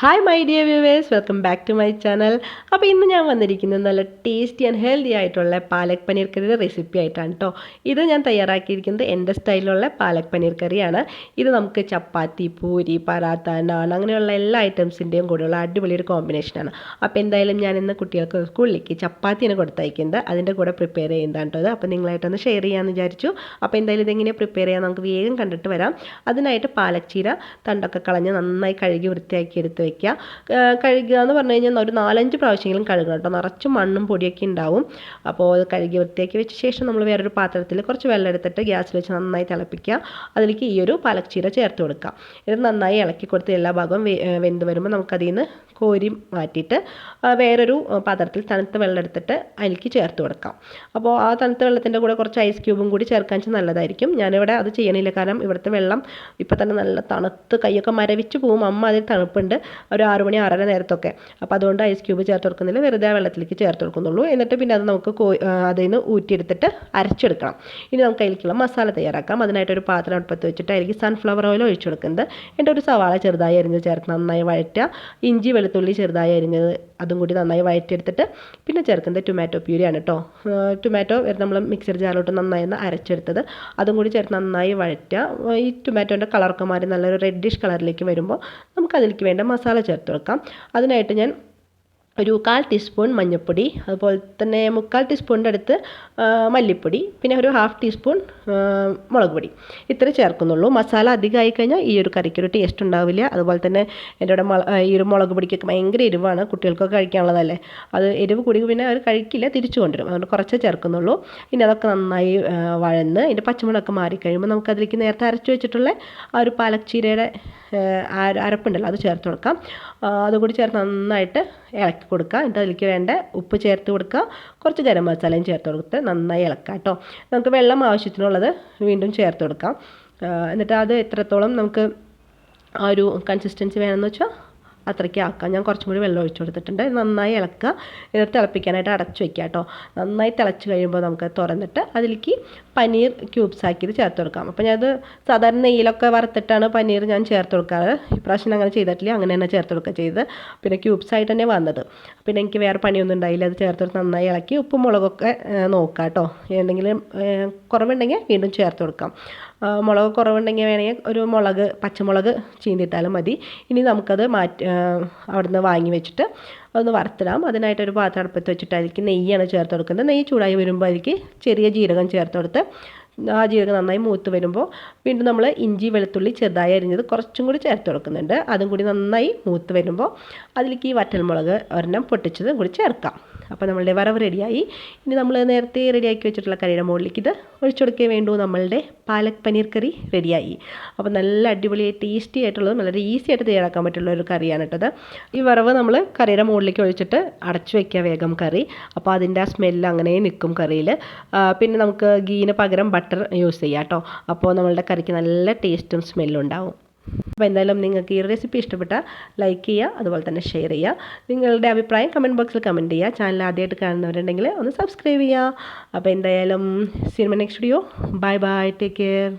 Hi my dear viewers welcome back to my channel അപ്പോൾ ഇന്ന് ഞാൻ വന്നിരിക്കുന്നത് നല്ല ടേസ്റ്റി ആൻഡ് ഹെൽത്തി ആയിട്ടുള്ള പാലക് പനീർ കറിയുടെ റെസിപ്പി ആയിട്ടാണ് കേട്ടോ ഇത് ഞാൻ തയ്യാറാക്കിയിരിക്കുന്നത് എന്റെ സ്റ്റൈലിലുള്ള പാലക് പനീർ കറിയാണ്. ഇത് നമുക്ക് ചപ്പാത്തി പൂരി പരാത്ത നാൺ അങ്ങനെയുള്ള എല്ലാ ഐറ്റംസിന്റെയും കൂടെയുള്ള അടിപൊളിയൊരു കോമ്പിനേഷനാണ് അപ്പോൾ എന്തായാലും ഞാൻ ഇന്ന് കുട്ടികൾക്ക് സ്കൂളിലേക്ക് ചപ്പാത്തിയാണ് കൊടുത്തയക്കുന്നത്. അതിന്റെ കൂടെ പ്രിപ്പയർ ചെയ്യുന്നതാണ് കേട്ടോ അത് അപ്പോൾ നിങ്ങളായിട്ടൊന്ന് ഷെയർ ചെയ്യാമെന്ന് വിചാരിച്ചു. അപ്പോൾ എന്തായാലും ഇതെങ്ങനെ പ്രിപ്പയർ ചെയ്യാൻ നമുക്ക് വേഗം കണ്ടിട്ട് വരാം. അതിനായിട്ട് പാലക് ചീര തണ്ടൊക്കെ കളഞ്ഞ് നന്നായി കഴുകി വൃത്തിയാക്കി എടുത്ത് വെക്കുക. കഴുകുക എന്ന് പറഞ്ഞു കഴിഞ്ഞാൽ ഒരു നാലഞ്ച് പ്രാവശ്യമെങ്കിലും കഴുകണം കേട്ടോ. നിറച്ച് മണ്ണും പൊടിയൊക്കെ ഉണ്ടാവും. അപ്പോൾ അത് കഴുകി വൃത്തിയാക്കി വെച്ച ശേഷം നമ്മൾ വേറൊരു പാത്രത്തിൽ കുറച്ച് വെള്ളം എടുത്തിട്ട് ഗ്യാസിൽ വെച്ച് നന്നായി തിളപ്പിക്കുക. അതിലേക്ക് ഈ ഒരു പാലക്ചീര ചേർത്ത് കൊടുക്കുക. ഇത് നന്നായി ഇളക്കി കൊടുത്ത് എല്ലാ ഭാഗവും വെന്ത് വരുമ്പോൾ നമുക്കതിൽ നിന്ന് കോരി മാറ്റിയിട്ട് വേറൊരു പാത്രത്തിൽ തണുത്ത വെള്ളം എടുത്തിട്ട് അതിലേക്ക് ചേർത്ത് കൊടുക്കാം. അപ്പോൾ ആ തണുത്ത വെള്ളത്തിന്റെ കൂടെ കുറച്ച് ഐസ് ക്യൂബും കൂടി ചേർക്കാൻ നല്ലതായിരിക്കും. ഞാനിവിടെ അത് ചെയ്യണില്ല. കാരണം ഇവിടുത്തെ വെള്ളം ഇപ്പോൾ തന്നെ നല്ല തണുത്ത് കൈയൊക്കെ മരവിച്ച് പോകും അമ്മ അതിൽ തണുപ്പുണ്ട്. ഒരു ആറ് മണി ആറര നേരത്തൊക്കെ. അപ്പോൾ അതുകൊണ്ട് ഐസ് ക്യൂബ് ചേർത്ത് കൊടുക്കുന്നില്ല. വെറുതെ ആ വെള്ളത്തിലേക്ക് ചേർത്ത് കൊടുക്കുന്നുള്ളൂ. എന്നിട്ട് പിന്നെ അത് നമുക്ക് കോ അതിൽ നിന്ന് ഊറ്റിയെടുത്തിട്ട് അരച്ചെടുക്കണം. ഇനി നമുക്ക് അതിലേക്കുള്ള മസാല തയ്യാറാക്കാം. അതിനായിട്ടൊരു പാത്രം അടുപ്പത്ത് വെച്ചിട്ട് അതിലേക്ക് സൺഫ്ലവർ ഓയിൽ ഒഴിച്ചു കൊടുക്കുന്നത്. എന്റെ ഒരു സവാള ചെറുതായി അരിഞ്ഞ് ചേർത്ത് നന്നായി വഴറ്റുക. ഇഞ്ചി വെളുത്തുള്ളി ചെറുതായി അരിഞ്ഞത് അതും കൂടി നന്നായി വഴറ്റിയെടുത്തിട്ട് പിന്നെ ചേർക്കുന്നത് ടൊമാറ്റോ പ്യൂരിയാണ് കേട്ടോ ടൊമാറ്റോ നമ്മൾ മിക്സർ ജാറിലോട്ട് നന്നായി ഒന്ന് അരച്ചെടുത്തത്. അതും കൂടി ചേർത്ത് നന്നായി വഴറ്റുക. ഈ ടൊമാറ്റോന്റെ കളറൊക്കെ മാറി നല്ലൊരു റെഡിഷ് കളറിലേക്ക് വരുമ്പോൾ നമുക്ക് അതിലേക്ക് വേണ്ട മസാല ചേർത്ത് വെക്കാം. അതിനായിട്ട് ഞാൻ ഒരു കാൽ ടീസ്പൂൺ മഞ്ഞൾപ്പൊടി അതുപോലെ തന്നെ മുക്കാൽ ടീസ്പൂണിന്റെ അടുത്ത് മല്ലിപ്പൊടി പിന്നെ ഒരു ഹാഫ് ടീസ്പൂൺ മുളക് പൊടി. ഇത്ര ചേർക്കുന്നുള്ളൂ. മസാല അധികമായി കഴിഞ്ഞാൽ ഈ ഒരു കറിക്ക് ഒരു ടേസ്റ്റ് ഉണ്ടാവില്ല. അതുപോലെ തന്നെ എന്റെ ഇവിടെ ഈ ഒരു മുളക് പൊടിക്കൊക്കെ ഭയങ്കര എരിവാണ്. കുട്ടികൾക്കൊക്കെ കഴിക്കാനുള്ളതല്ലേ. അത് എരിവ് കൂടി പിന്നെ അവർ കഴിക്കില്ല തിരിച്ചു കൊണ്ടുവരും. അതുകൊണ്ട് കുറച്ചേ ചേർക്കുന്നുള്ളൂ. ഇനി അതൊക്കെ നന്നായി വഴന്ന് അതിന്റെ പച്ചമുളകൊക്കെ മാറിക്കഴിയുമ്പോൾ നമുക്ക് അതിലേക്ക് നേരത്തെ അരച്ചു വെച്ചിട്ടുള്ള ആ ഒരു പാലക് ചീരയുടെ ആ, ആ അരപ്പുണ്ടല്ലോ അത് ചേർത്ത് കൊടുക്കാം. അതുകൂടി ചേർത്ത് നന്നായിട്ട് ഇളക്കി കൊടുക്കുക. എന്നിട്ട് അതിലേക്ക് വേണ്ട ഉപ്പ് ചേർത്ത് കൊടുക്കുക. കുറച്ച് ഗരം മസാലയും ചേർത്ത് കൊടുത്ത് നന്നായി ഇളക്കാം കേട്ടോ. നമുക്ക് വെള്ളം ആവശ്യത്തിനുള്ളത് വീണ്ടും ചേർത്ത് കൊടുക്കാം. എന്നിട്ട് അത് എത്രത്തോളം നമുക്ക് ആ ഒരു കൺസിസ്റ്റൻസി വേണമെന്ന് വെച്ചാൽ അത്രയ്ക്ക് ആക്കാം. ഞാൻ കുറച്ചും കൂടി വെള്ളം ഒഴിച്ചു കൊടുത്തിട്ടുണ്ട്. നന്നായി ഇളക്കുക. എന്നിട്ട് തിളപ്പിക്കാനായിട്ട് അടച്ചു വെക്കുക കേട്ടോ. നന്നായി തിളച്ച് കഴിയുമ്പോൾ നമുക്ക് തുറന്നിട്ട് അതിലേക്ക് പനീർ ക്യൂബ്സ് ആക്കിയത് ചേർത്ത് കൊടുക്കാം. അപ്പോൾ ഞാനത് സാധാരണ നെയ്യിലൊക്കെ വറുത്തിട്ടാണ് പനീർ ഞാൻ ചേർത്ത് കൊടുക്കാറ്. ഇപ്രാവശ്യം അങ്ങനെ ചെയ്തിട്ടില്ല. അങ്ങനെ തന്നെ ചേർത്ത് കൊടുക്കുക ചെയ്ത് പിന്നെ ക്യൂബ്സ് ആയിട്ട് തന്നെ വന്നത്. പിന്നെ എനിക്ക് വേറെ പണിയൊന്നും ഉണ്ടായില്ല. അത് ചേർത്ത് കൊടുത്ത് നന്നായി ഇളക്കി ഉപ്പും മുളകൊക്കെ നോക്കാം കേട്ടോ. എന്തെങ്കിലും കുറവുണ്ടെങ്കിൽ വീണ്ടും ചേർത്ത് കൊടുക്കാം. മുളക് കുറവുണ്ടെങ്കിൽ വേണമെങ്കിൽ ഒരു മുളക് പച്ചമുളക് ചീന്തിട്ടാലും മതി. ഇനി നമുക്കത് മാറ്റി അവിടുന്ന് വാങ്ങി വെച്ചിട്ട് അതൊന്ന് വറുത്തിടാം. അതിനായിട്ടൊരു പാത്രം അടുപ്പത്ത് വെച്ചിട്ട് അതിലേക്ക് നെയ്യാണ് ചേർത്ത് കൊടുക്കുന്നത്. നെയ്യ് ചൂടായി വരുമ്പോൾ അതിലേക്ക് ചെറിയ ജീരകം ചേർത്ത് കൊടുത്ത് ആ ജീരകം നന്നായി മൂത്ത് വരുമ്പോൾ വീണ്ടും നമ്മൾ ഇഞ്ചി വെളുത്തുള്ളി ചെറുതായി അരിഞ്ഞത് കുറച്ചും കൂടി ചേർത്ത് കൊടുക്കുന്നുണ്ട്. അതും കൂടി നന്നായി മൂത്ത് വരുമ്പോൾ അതിലേക്ക് ഈ വറ്റൽമുളക് ഒരെണ്ണം പൊട്ടിച്ചതും കൂടി ചേർക്കാം. അപ്പോൾ നമ്മളുടെ വറവ് റെഡിയായി ഇനി നമ്മൾ നേരത്തെ റെഡിയാക്കി വെച്ചിട്ടുള്ള കറിയുടെ മുകളിലേക്ക് ഇത് ഒഴിച്ചു കൊടുക്കേ വേണ്ടൂ. നമ്മളുടെ പാലക് പനീർ കറി റെഡിയായി അപ്പോൾ നല്ല അടിപൊളി ടേസ്റ്റി ആയിട്ടുള്ളതും വളരെ ഈസി ആയിട്ട് തയ്യാറാക്കാൻ പറ്റുള്ള ഒരു കറിയാണ് കേട്ടത്. ഈ വറവ് നമ്മൾ കറിയുടെ മുകളിലേക്ക് ഒഴിച്ചിട്ട് അടച്ചു വെക്കുക വേഗം കറി. അപ്പോൾ അതിന്റെ ആ സ്മെല്ല് അങ്ങനെ നിൽക്കും കറിയിൽ പിന്നെ നമുക്ക് ഗീന് പകരം ബട്ടർ യൂസ് ചെയ്യാം കേട്ടോ. അപ്പോൾ നമ്മളുടെ കറിക്ക് നല്ല ടേസ്റ്റും സ്മെല്ലും ഉണ്ടാവും. അപ്പോൾ എന്തായാലും നിങ്ങൾക്ക് ഈ റെസിപ്പി ഇഷ്ടപ്പെട്ടാൽ ലൈക്ക് ചെയ്യുക അതുപോലെ തന്നെ ഷെയർ ചെയ്യുക. നിങ്ങളുടെ അഭിപ്രായം കമന്റ് ബോക്സിൽ കമന്റ് ചെയ്യുക. ചാനൽ ആദ്യമായിട്ട് കാണുന്നവരുണ്ടെങ്കിൽ ഒന്ന് സബ്സ്ക്രൈബ് ചെയ്യുക. അപ്പോൾ എന്തായാലും cinema next video bye bye take care